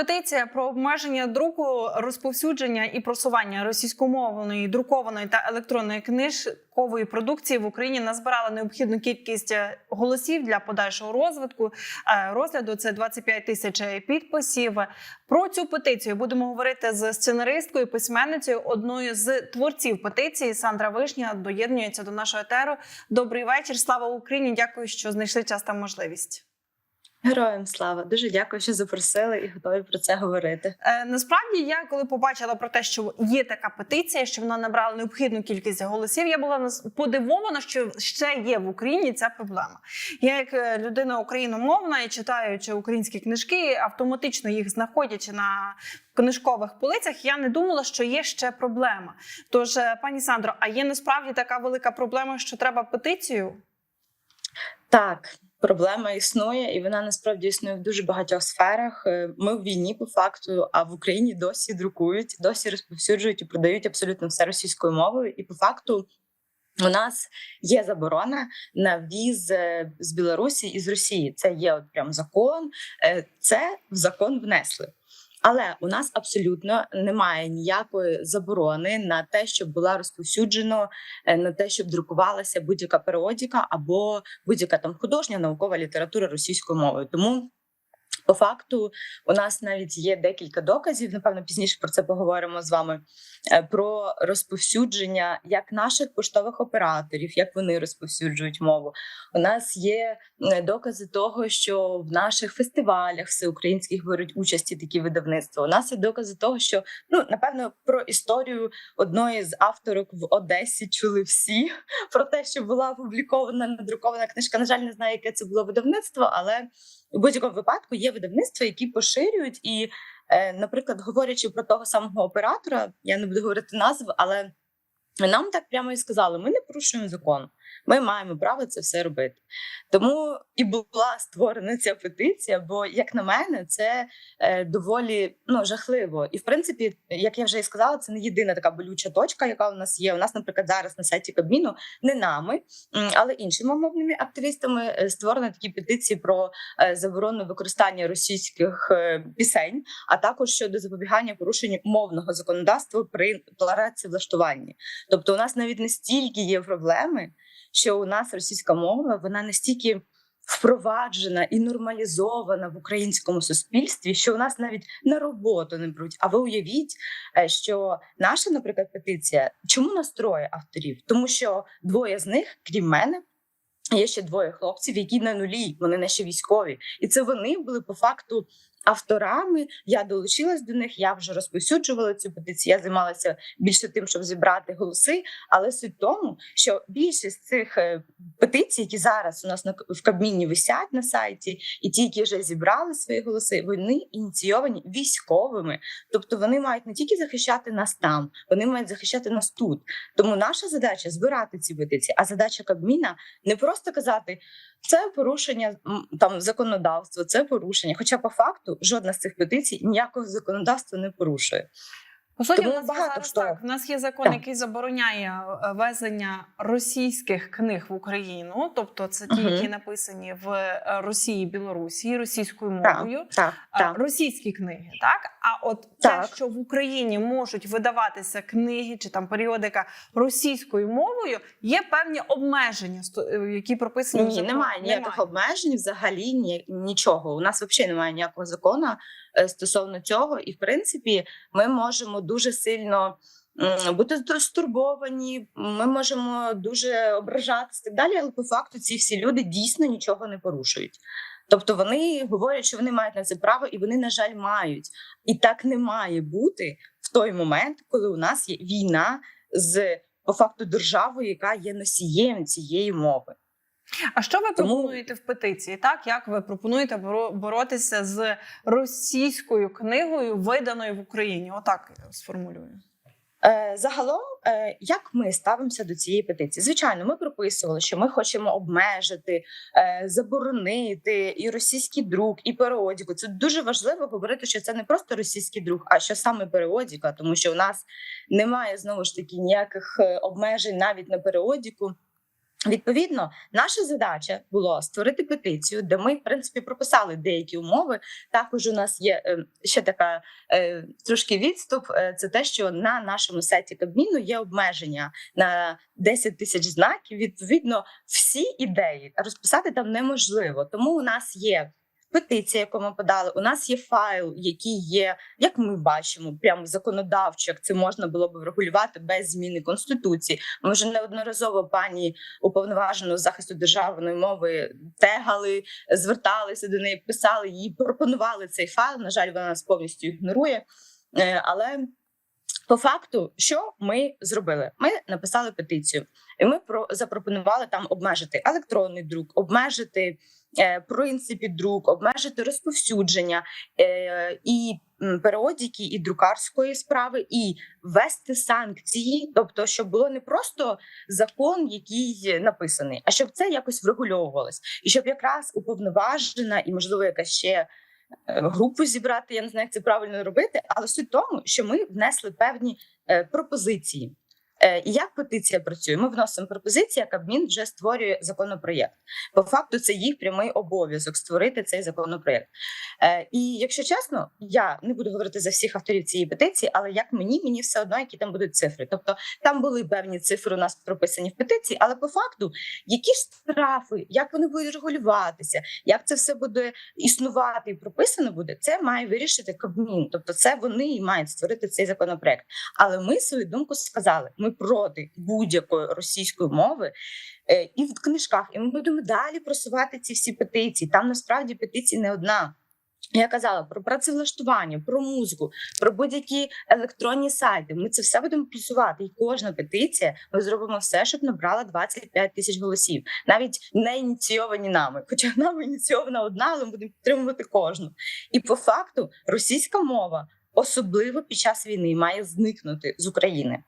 Петиція про обмеження друку, розповсюдження і просування російськомовної друкованої та електронної книжкової продукції в Україні назбирала необхідну кількість е, голосів для подальшого розвитку е, розгляду. Це 25 тисяч підписів. Про цю петицію будемо говорити з сценаристкою, письменницею, одною з творців петиції. Сандра Вишня доєднується до нашого етеру. Добрий вечір. Слава Україні! Дякую, що знайшли час та можливість. Героям слава дуже дякую, що запросили і готові про це говорити. Е, насправді, я коли побачила про те, що є така петиція, що вона набрала необхідну кількість голосів, я була подивована, що ще є в Україні ця проблема. Я, як е, людина україномовна і читаючи українські книжки, автоматично їх знаходячи на книжкових полицях, я не думала, що є ще проблема. Тож, е, пані Сандро, а є насправді така велика проблема, що треба петицію? Так, проблема існує, і вона насправді існує в дуже багатьох сферах. Е, Ми в війні по факту, а в Україні досі друкують, досі розповсюджують і продають абсолютно все російською мовою. І по факту у нас є заборона на віз з Білорусі і з Росії. Це є от прям закон. е, Це в закон внесли. Але у нас абсолютно немає ніякої заборони на те, щоб була розповсюджено е, на те, щоб друкувалася будь-яка періодика або будь-яка там художня наукова література російською мовою. Тому по факту у нас навіть є декілька доказів. Напевно, пізніше про це поговоримо з вами. е, Про розповсюдження як наших поштових операторів, як вони розповсюджують мову. У нас є е, докази того, що в наших фестивалях всеукраїнських беруть участі такі видавництва. У нас є докази того, що ну напевно про історію одної з авторок в Одесі чули всі про те, що була опублікована надрукована книжка. На жаль, не знаю, яке це було видавництво, але у будь-якому випадку є видавництва, які поширюють і, е, наприклад, говорячи про того самого оператора, я не буду говорити назву, але нам так прямо і сказали: ми не порушуємо закон. Ми маємо право це все робити. Тому і була створена ця петиція, бо, як на мене, це е, доволі ну, жахливо. І в принципі, як я вже і сказала, це не єдина така болюча точка, яка у нас є. У нас, наприклад, зараз на сайті Кабміну не нами, але іншими мовними активістами е, створено такі петиції про е, заборону використання російських пісень, а також щодо запобігання порушенню мовного законодавства при декларації влаштуванні. Тобто, у нас навіть настільки є проблеми, що у нас російська мова вона настільки впроваджена і нормалізована в українському суспільстві, що у нас навіть на роботу не беруть. А ви уявіть, е, що наша, наприклад, петиція, чому нас троє авторів? Тому що двоє з них, крім мене. Є ще двоє хлопців, які на нулі, вони наші військові, і це вони були по факту авторами. Я долучилась до них, я вже розповсюджувала цю петицію. Я займалася більше тим, щоб зібрати голоси. Але суть тому, що більшість цих е, петицій, які зараз у нас на в Кабміні висять на сайті, і ті, які вже зібрали свої голоси, вони ініційовані військовими. Тобто вони мають не тільки захищати нас там, вони мають захищати нас тут. Тому наша задача збирати ці петиції. А задача Кабміна не просто казати. Це порушення там законодавства, це порушення. Хоча по факту жодна з цих петицій ніякого законодавства не порушує. По суті, Тому в нас є багато зараз так. В нас є закон, Так. який забороняє е, везення російських книг в Україну, тобто це ті, Мгм. які написані в е, Росії, Білорусі, російською мовою. так, так. Російські книги, так а от те, що в Україні можуть видаватися книги чи там періодика російською мовою, є певні обмеження, е, які прописані Ні, немає ніяких обмежень, взагалі ні, нічого. У нас взагалі немає ніякого закону е, стосовно цього, і в принципі ми можемо дуже сильно. Бути стурбовані, ми можемо дуже ображатися так далі, але по факту ці всі люди дійсно нічого не порушують. Тобто вони говорять, що вони мають на це право, і вони, на жаль, мають. І так не має бути в той момент, коли у нас є війна з по факту державою, яка є носієм цієї мови. А що ви Тому- пропонуєте в петиції? Так як ви пропонуєте боро- боротися з російською книгою, виданою в Україні? Отак я сформулюю. Е, Загалом, е, як ми ставимося до цієї петиції? Звичайно, ми прописували, що ми хочемо обмежити, е, заборонити і російський друк, і періодику. Це дуже важливо говорити, що це не просто російський друк, а що саме періодика, тому що у нас немає знову ж таки ніяких обмежень навіть на періодику. Відповідно, наша задача була створити петицію, де ми, в принципі, прописали деякі умови. Також у нас є е, ще така е, трошки відступ. е, Це те, що на нашому сайті Кабміну є обмеження на 10 тисяч знаків. Відповідно, всі ідеї розписати там неможливо. Тому у нас є. Петиція, яку ми подали, у нас є файл, який є, як ми бачимо, прямо законодавчо, як це можна було б врегулювати без зміни конституції. Ми вже неодноразово пані уповноважену захисту державної мови тегали, зверталися до неї, писали їй, пропонували цей файл. На жаль, вона нас повністю ігнорує. Е, Але по факту, що ми зробили? Ми написали петицію, і ми про запропонували там обмежити електронний друк, обмежити принципі друк, обмежити розповсюдження е, і періодики, і друкарської справи, і ввести санкції, тобто, щоб було не просто закон, який написаний, а щоб це якось врегульовувалось, і щоб якраз уповноважена і можливо якась ще е, групу зібрати. Я не знаю, як це правильно робити, але суть в тому, що ми внесли певні е, пропозиції. Е, як петиція працює? Ми вносимо пропозиції, а Кабмін вже створює законопроєкт. По факту, це їх прямий обов'язок створити цей законопроєкт. Е, І якщо чесно, я не буду говорити за всіх авторів цієї петиції, але як мені, мені все одно, які там будуть цифри. Тобто там були певні цифри у нас прописані в петиції, але по факту, які ж штрафи, як вони будуть регулюватися, як це все буде існувати і прописано буде, це має вирішити Кабмін. Тобто, це вони мають створити цей законопроект. Але ми свою думку сказали: ми проти будь-якої російської мови е, і в книжках, і ми будемо далі просувати ці всі петиції. Там насправді петицій не одна. Я казала про працевлаштування, про музику, про будь-які електронні сайти. Ми це все будемо просувати. І кожна петиція ми зробимо все, щоб набрала 25 тисяч голосів, навіть не ініційовані нами. Хоча нами ініційована одна, але ми будемо підтримувати кожну. І по факту російська мова, особливо під час війни, має зникнути з України.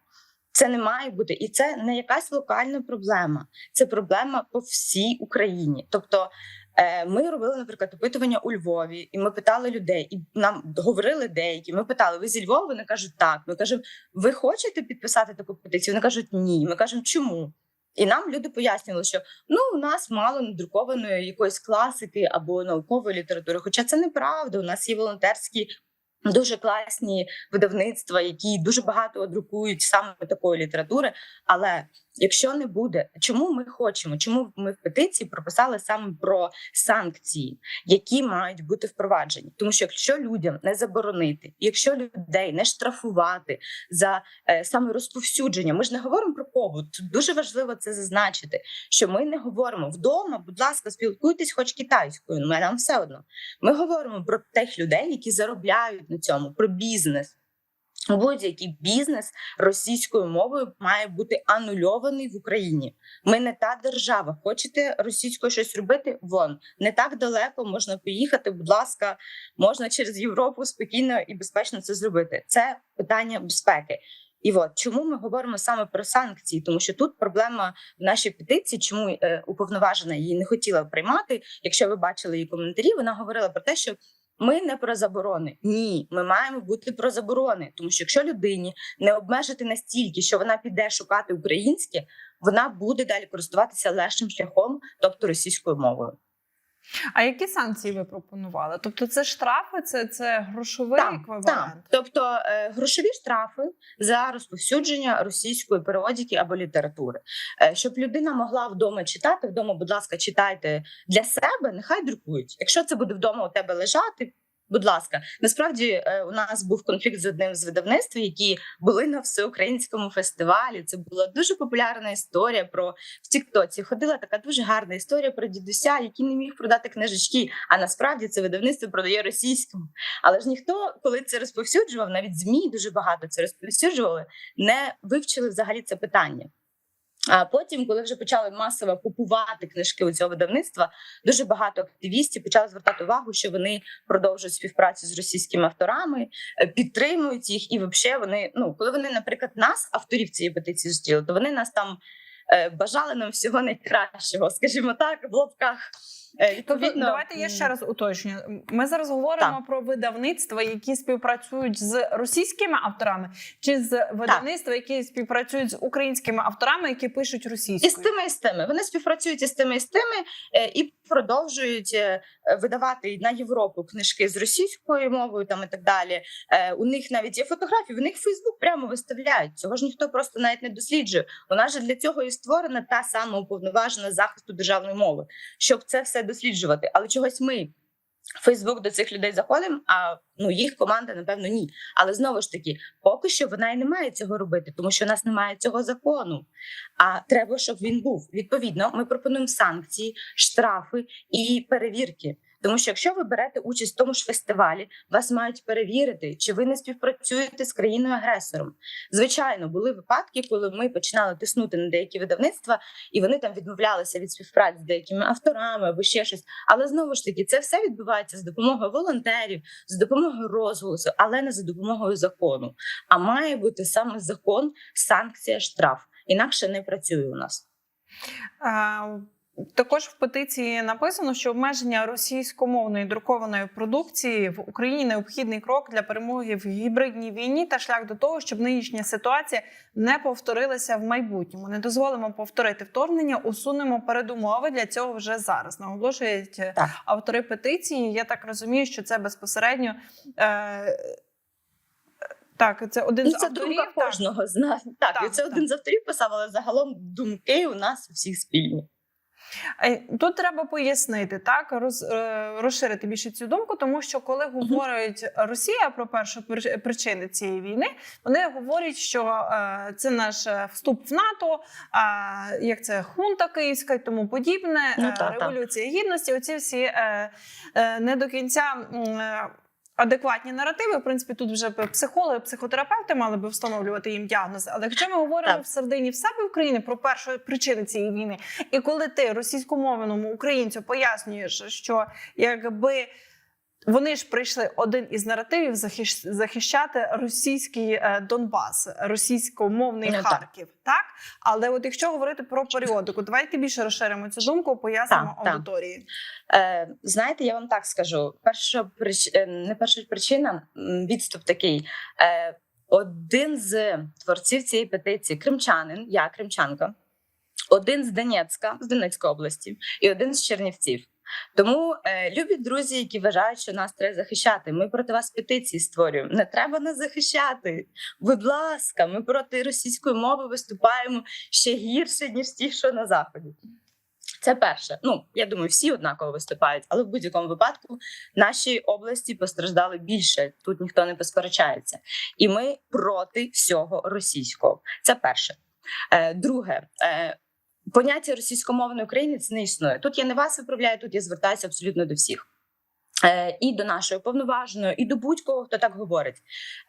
Це не має бути, і це не якась локальна проблема. Це проблема по всій Україні. Тобто, е, ми робили, наприклад, опитування у Львові, і ми питали людей, і нам говорили деякі. Ми питали: ви зі Львова? Вони кажуть, так. Ми кажемо, ви хочете підписати таку петицію? Вони кажуть, ні. Ми кажемо, чому? І нам люди пояснювали, що ну у нас мало надрукованої якоїсь класики або наукової літератури. Хоча це неправда. У нас є волонтерські Дуже класні видавництва, які дуже багато друкують саме такої літератури. Але якщо не буде, чому ми хочемо? Чому ми в петиції прописали саме про санкції, які мають бути впроваджені? Тому що якщо людям не заборонити, якщо людей не штрафувати за е, саме розповсюдження, ми ж не говоримо про побут. Дуже важливо це зазначити, що ми не говоримо вдома. Будь ласка, спілкуйтесь, хоч китайською. ну, нам все одно. Ми говоримо про тих людей, які заробляють на цьому, про бізнес. Будь-який бізнес російською мовою має бути анульований в Україні. Ми не та держава. Хочете російською щось робити? Вон не так далеко можна поїхати. Будь ласка, можна через Європу спокійно і безпечно це зробити. Це питання безпеки. І от чому ми говоримо саме про санкції? Тому що тут проблема в нашій петиції, чому е, уповноважена її не хотіла приймати. Якщо ви бачили її коментарі, вона говорила про те, що ми не про заборони. Ні, ми маємо бути про заборони. Тому що якщо людині не обмежити настільки, що вона піде шукати українське, вона буде далі користуватися легшим шляхом, тобто російською мовою. А які санкції ви пропонували? Тобто, це штрафи, це, це грошовий еквівалент? Так. Тобто е, грошові штрафи за розповсюдження російської періодики або літератури, е, щоб людина могла вдома читати. Вдома, будь ласка, читайте для себе, нехай друкують. Якщо це буде вдома у тебе лежати. Будь ласка, насправді е, у нас був конфлікт з одним з видавництв, які були на всеукраїнському фестивалі. Це була дуже популярна історія про в Тіктоці. Ходила така дуже гарна історія про дідуся, який не міг продати книжечки. А насправді це видавництво продає російському. Але ж ніхто, коли це розповсюджував, навіть змі дуже багато це розповсюджували, не вивчили взагалі це питання. А потім, коли вже почали масово купувати книжки у цього видавництва, дуже багато активістів почали звертати увагу, що вони продовжують співпрацю з російськими авторами, е, підтримують їх, і взагалі вони, ну коли вони, наприклад, нас, авторів цієї петиції, зустріли, то вони нас там е, бажали нам всього найкращого, скажімо так, в лапках. Відповідно, давайте я ще раз уточню. Ми зараз говоримо про видавництва, які співпрацюють з російськими авторами, чи з видавництва, які співпрацюють з українськими авторами, які пишуть І з тими і з тими. Вони співпрацюють із тими і з тими е, і продовжують е, видавати на Європу книжки з російською мовою там і так далі. Е, У них навіть є фотографії, в них Фейсбук прямо виставляють. Цього ж ніхто просто навіть не досліджує. У нас для цього і створена та сама уповноважена захисту державної мови, щоб це все досліджувати. Але чогось ми. В Фейсбук до цих людей заходимо, а ну їх команда, напевно, ні. Але знову ж таки, поки що вона і не має цього робити, тому що у нас немає цього закону. А треба, щоб він був. Відповідно, ми пропонуємо санкції, штрафи і перевірки. Тому що якщо ви берете участь в тому ж фестивалі, вас мають перевірити, чи ви не співпрацюєте з країною агресором. Звичайно, були випадки, коли ми починали тиснути на деякі видавництва, і вони там відмовлялися від співпраці з деякими авторами або ще щось. Але знову ж таки, це все відбувається з допомогою волонтерів, з допомогою розголосу, але не за допомогою закону. А має бути саме закон, санкція, штраф. Інакше не працює у нас. Також в петиції написано, що обмеження російськомовної друкованої продукції в Україні необхідний крок для перемоги в гібридній війні та шлях до того, щоб нинішня ситуація не повторилася в майбутньому. Не дозволимо повторити вторгнення, усунемо передумови для цього вже зараз. Наголошують Так. автори петиції. Я так розумію, що це безпосередньо. Е, так, це один Ну, з це авторів. думка так. кожного з нас. Так, Так, і це так. один з авторів писав, але загалом думки у нас всіх спільні. Е, Тут треба пояснити так, роз, е, розширити більше цю думку, тому що коли говорить Росія про першу прич- причини цієї війни, вони говорять, що е, це наш вступ в НАТО, а як це хунта київська і тому подібне, Ну, та, та. революція гідності. Оці всі не до кінця. Адекватні наративи, в принципі, тут вже психологи, психотерапевти мали би встановлювати їм діагнози. Але якщо ми говоримо Так. в середині в себе України про першу причини цієї війни, і коли ти російськомовному українцю пояснюєш, що якби вони ж прийшли один із наративів захищ- захищати російський е, Донбас, російськомовний Ну. Харків, так але от якщо говорити про періодику, давайте більше розширимо цю думку, пояснимо Так, так. аудиторії. Е, знаєте, я вам так скажу: перша прич... е, не перша причина, відступ такий. Е, один з творців цієї петиції, кримчанин, я кримчанка, один з Донецька, з Донецької області, і один з Чернівців. Тому е, любі друзі, які вважають, що нас треба захищати. Ми проти вас петиції створюємо. Не треба нас захищати. Будь ласка, ми проти російської мови виступаємо ще гірше, ніж ті, що на заході. Це перше. Ну я думаю, всі однаково виступають, але в будь-якому випадку наші області постраждали більше. Тут ніхто не посперечається, і ми проти всього російського. Це перше. Е, друге. Поняття російськомовної України це не існує. Тут я не вас виправляю, тут я звертаюся абсолютно до всіх. Е, і до нашої повноваженої, і до будь-кого, хто так говорить.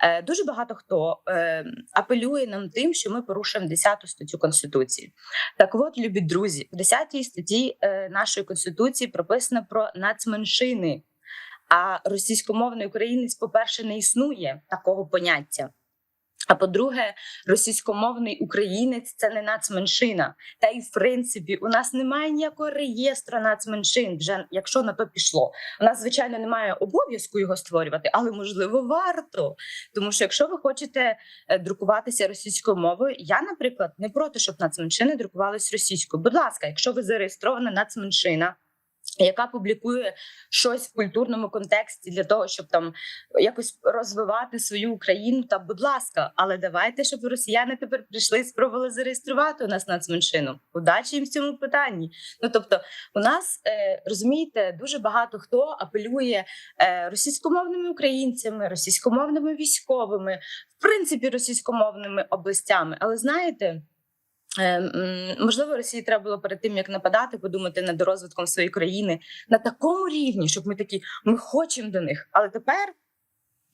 Е, дуже багато хто е, апелює нам тим, що ми порушуємо 10 статтю Конституції. Так от, любі друзі, в 10 статті нашої конституції прописано про нацменшини. А російськомовний українець, по-перше, не існує такого поняття. А по-друге, російськомовний українець це не нацменшина. Та й в принципі у нас немає ніякого реєстру нацменшин, вже якщо на то пішло. У нас, звичайно, немає обов'язку його створювати, але можливо варто. Тому що якщо ви хочете е, друкуватися російською мовою, я, наприклад, не проти, щоб нацменшини друкувалися російською. Будь ласка, якщо ви зареєстрована нацменшина. Яка публікує щось в культурному контексті для того, щоб там якось розвивати свою Україну, та будь ласка, але давайте, щоб росіяни тепер прийшли і спробували зареєструвати у нас нацменшину. Удачі їм в цьому питанні. Ну тобто, у нас е, розумієте, дуже багато хто апелює е, російськомовними українцями, російськомовними військовими, в принципі, російськомовними областями. Але знаєте. Е, м, Можливо, Росії треба було перед тим, як нападати, подумати над розвитком своєї країни на такому рівні, щоб ми такі ми хочемо до них. Але тепер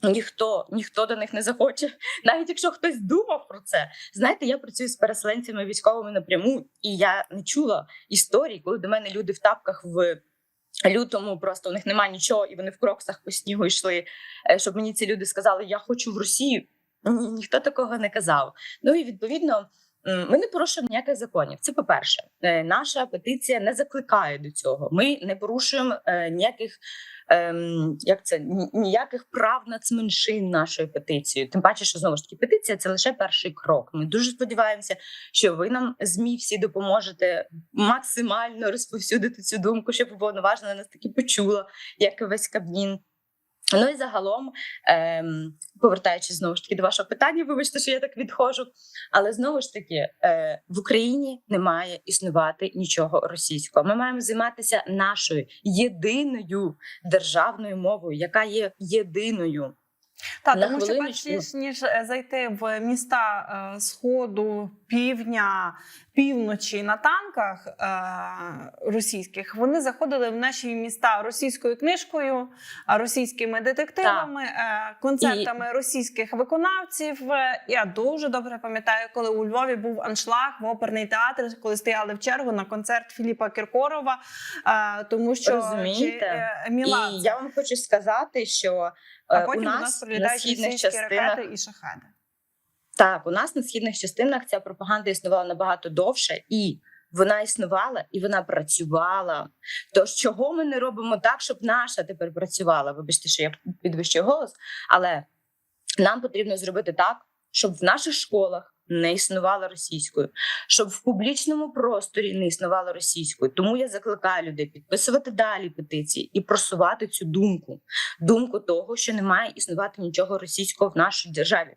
ніхто ніхто до них не захоче, навіть якщо хтось думав про це. Знаєте, я працюю з переселенцями військовими напряму, і я не чула історій, коли до мене люди в тапках в. Лютому просто у них немає нічого, і вони в кроксах по снігу йшли. е, Щоб мені ці люди сказали, я хочу в Росію. Ні, ніхто такого не казав. Ну і відповідно ми не порушуємо ніяких законів. Це по-перше, Е, наша петиція не закликає до цього. Ми не порушуємо е, ніяких. Ем, як це ніяких прав нацменшин нашою петицією. Тим паче, що знову ж таки петиція це лише перший крок. Ми дуже сподіваємося, що ви нам змі всі допоможете максимально розповсюдити цю думку, щоб уповноважена нас таки почула, як і весь Кабмін. Ну і загалом, ем, повертаючись знову ж таки до вашого питання, вибачте, що я так відходжу. Але знову ж таки, е, в Україні не має існувати нічого російського. Ми маємо займатися нашою єдиною державною мовою, яка є єдиною. Так, На тому що перш ніж, ніж е, зайти в міста е, сходу, півдня, півночі на танках е, російських, вони заходили в наші міста російською книжкою, російськими детективами, е, концертами російських виконавців. Е, Я дуже добре пам'ятаю, коли у Львові був аншлаг в оперний театр, коли стояли в чергу на концерт Філіпа Кіркорова, е, тому що Розумієте? чи, е, Міладзе. І я вам хочу сказати, що а е, потім у нас нас на східних частинах ракети і шахеди. Так, у нас на східних частинах ця пропаганда існувала набагато довше, і вона існувала і вона працювала. Тож чого ми не робимо так, щоб наша тепер працювала? Вибачте, що я підвищую голос, але нам потрібно зробити так, щоб в наших школах не існувала російською, щоб в публічному просторі не існувала російською. Тому я закликаю людей підписувати далі петиції і просувати цю думку, думку того, що не має існувати нічого російського в нашій державі.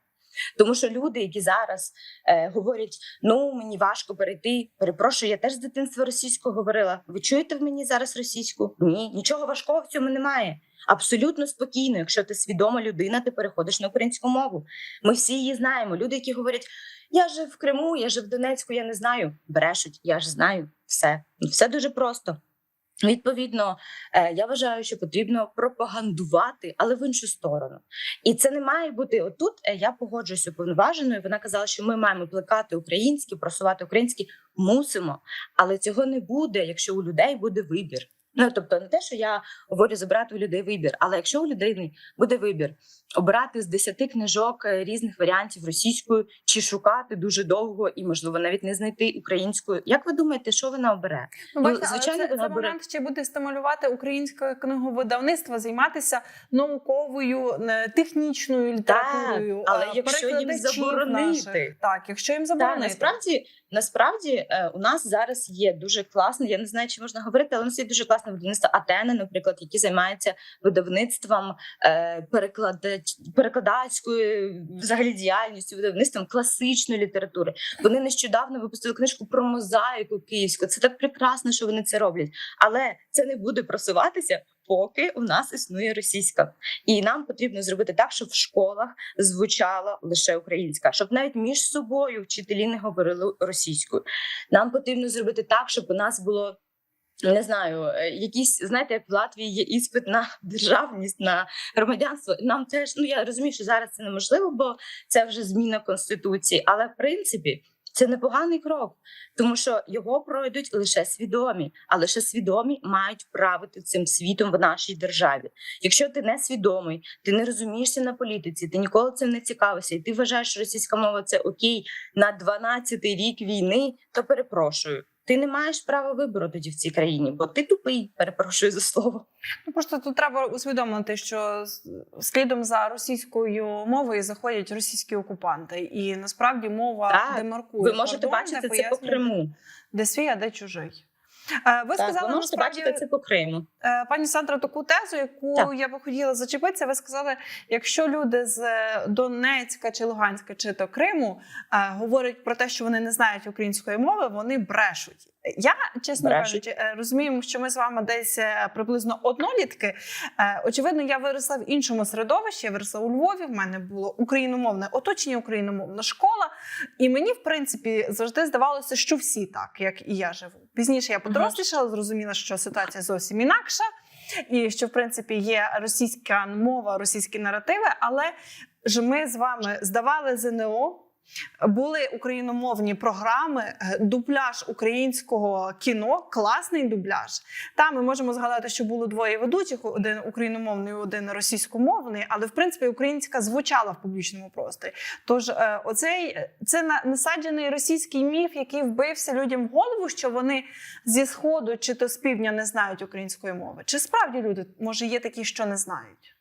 Тому що люди, які зараз е, говорять: ну мені важко перейти. Перепрошую, я теж з дитинства російською говорила. Ви чуєте в мені зараз російську? Ні, нічого важкого в цьому немає. Абсолютно спокійно, якщо ти свідома людина, ти переходиш на українську мову. Ми всі її знаємо. Люди, які говорять, я жив в Криму, я жив в Донецьку, я не знаю. Брешуть, я ж знаю все. Все дуже просто. Відповідно, е, я вважаю, що потрібно пропагандувати, але в іншу сторону. І це не має бути отут. е, Я погоджуюся уповноваженою. Вона казала, що ми маємо плекати українські, просувати українські Мусимо, але цього не буде, якщо у людей буде вибір. Ну тобто, не те, що я говорю забрати у людей вибір, але якщо у людини буде вибір обирати з десяти книжок е, різних варіантів російською, чи шукати дуже довго і можливо навіть не знайти українською, як ви думаєте, що вона обере? Ну, Ну, бачите, звичайно, але це, вона це бере- момент ще буде стимулювати українське книговидавництво займатися науковою, не, технічною літературою. але е, якщо їм заборонити. наших. так, якщо їм Так, заборонити. насправді, насправді е, у нас зараз є дуже класно. Я не знаю, чи можна говорити, але у нас є дуже класне видавництво Атени, наприклад, які займаються видавництвом е, перекладач, перекладацькою взагалі діяльністю, видавництвом класичної літератури. Вони нещодавно випустили книжку про мозаїку київську. Це так прекрасно, що вони це роблять, але це не буде просуватися. Поки у нас існує російська, і нам потрібно зробити так, щоб в школах звучала лише українська, щоб навіть між собою вчителі не говорили російською. Нам потрібно зробити так, щоб у нас було. Не знаю, е, якісь знаєте, як в Латвії є іспит на державність, на громадянство. Нам теж ну я розумію, що зараз це неможливо, бо це вже зміна конституції. Але в принципі це непоганий крок, тому що його пройдуть лише свідомі, а лише свідомі мають правити цим світом в нашій державі. Якщо ти не свідомий, ти не розумієшся на політиці, ти ніколи цим не цікавишся, і ти вважаєш, що російська мова це окей на 12-й рік війни, то перепрошую. Ти не маєш права вибору тоді в цій країні, бо ти тупий, перепрошую за слово. Ну, просто тут треба усвідомити, що слідом за російською мовою заходять російські окупанти, і насправді мова Так, демаркує. Ви можете кордон, бачити це по Криму. де свій, а де чужий. Ви Так, сказали ви можете насправді, бачити це по Криму. Е, Пані Сандра, таку тезу, яку Так. я би хотіла зачепитися. Ви сказали, якщо люди з Донецька чи Луганська чи то Криму е, говорять про те, що вони не знають української мови, вони брешуть. Я чесно Брешуть. кажучи, е, розумію, що ми з вами десь приблизно однолітки. Очевидно, я виросла в іншому середовищі. Я виросла у Львові. В мене було україномовне оточення, україномовна школа. І мені, в принципі, завжди здавалося, що всі так, як і я живу. Пізніше я подорослішала, зрозуміла, що ситуація зовсім інакша, і що в принципі є російська мова, російські наративи. Але ж ми з вами здавали ЗНО. Були україномовні програми, е, дубляж українського кіно, класний дубляж. Там ми можемо згадати, що було двоє ведучих: один україномовний, один російськомовний, але в принципі українська звучала в публічному просторі. Тож, е, оцей це на- насаджений російський міф, який вбився людям в голову, що вони зі сходу чи то з півдня не знають української мови. Чи справді люди може є такі, що не знають?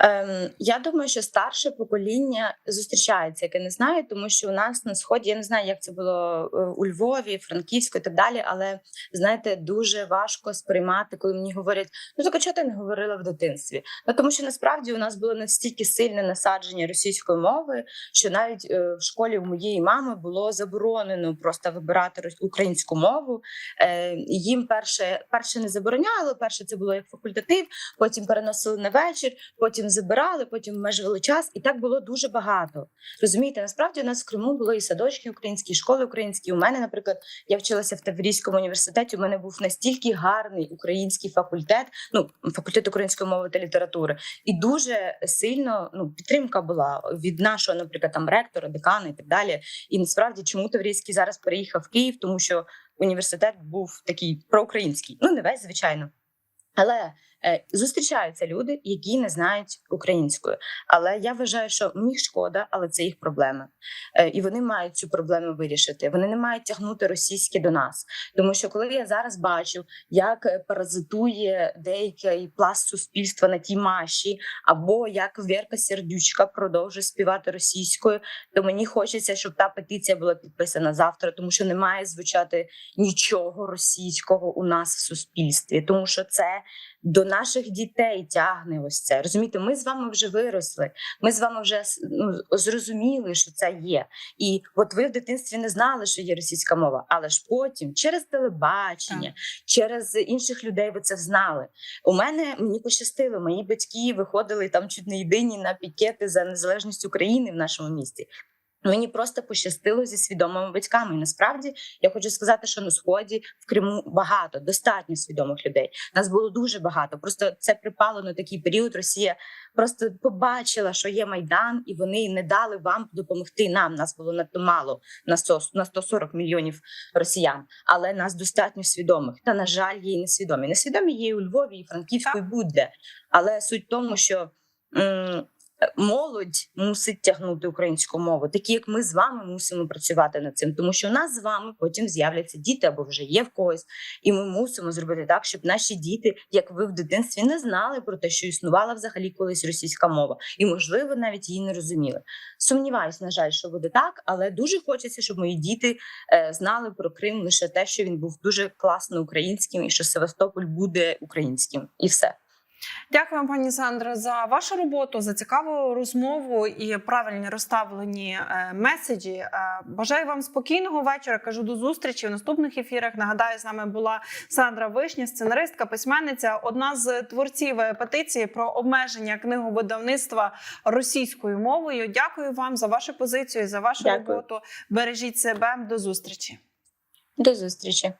Ем, я думаю, що старше покоління зустрічається, яке не знає, тому що у нас на сході я не знаю, як це було е, у Львові, Франківську і так далі. Але знаєте, дуже важко сприймати, коли мені говорять: ну так а чого ти не говорила в дитинстві? Ну тому що насправді у нас було настільки сильне насадження російської мови, що навіть е, в школі у моєї мами було заборонено просто вибирати українську мову. Е, їм перше, перше не забороняли, перше це було як факультатив, потім переносили на вечір, потім забирали, потім обмежували час, і так було дуже багато. Розумієте, насправді у нас в Криму було і садочки українські, і школи українські. У мене, наприклад, я вчилася в Таврійському університеті. У мене був настільки гарний український факультет, ну факультет української мови та літератури, і дуже сильно ну підтримка була від нашого, наприклад, там ректора, декана і так далі. І насправді, чому Таврійський зараз переїхав в Київ, тому що університет був такий проукраїнський. Ну не весь, звичайно. Але зустрічаються люди, які не знають української. Але я вважаю, що мені шкода, але це їх проблеми. Е, і вони мають цю проблему вирішити. Вони не мають тягнути російське до нас. Тому що коли я зараз бачу, як е, паразитує деякий пласт суспільства на тій маші, або як Вірка Сердючка продовжує співати російською, то мені хочеться, щоб та петиція була підписана завтра, тому що не має звучати нічого російського у нас в суспільстві, тому що це до наших дітей тягне ось це. Розумієте, ми з вами вже виросли. Ми з вами вже ну, зрозуміли, що це є. І от ви в дитинстві не знали, що є російська мова, але ж потім через телебачення, через інших людей ви це знали. У мене мені пощастило, мої батьки виходили там чуть не єдині на пікети за незалежність України в нашому місті. Мені просто пощастило зі свідомими батьками. І насправді я хочу сказати, що на сході в Криму багато, достатньо свідомих людей. Нас було дуже багато. Просто це припало на такий період. Росія просто побачила, що є майдан, і вони не дали вам допомогти нам. Нас було надто мало на 100, на 140 мільйонів росіян, але нас достатньо свідомих. Та на жаль, є і несвідомі. Несвідомі є і у Львові, і Франківську, і будь-де. Але суть в тому, що. м, Молодь мусить тягнути українську мову, такі як ми з вами мусимо працювати над цим, тому що у нас з вами потім з'являться діти або вже є в когось, і ми мусимо зробити так, щоб наші діти, як ви в дитинстві, не знали про те, що існувала взагалі колись російська мова, і можливо навіть її не розуміли. Сумніваюсь, на жаль, що буде так, але дуже хочеться, щоб мої діти е, знали про Крим лише те, що він був дуже класно українським, і що Севастополь буде українським, і все. Дякую, пані Сандро, за вашу роботу, за цікаву розмову і правильні розставлені е, меседжі. Е, бажаю вам спокійного вечора. Кажу до зустрічі в наступних ефірах. Нагадаю, з нами була Сандра Вишня, сценаристка, письменниця, одна з творців петиції про обмеження книговидавництва російською мовою. Дякую вам за вашу позицію, за вашу Дякую. роботу. Бережіть себе. До зустрічі. До зустрічі.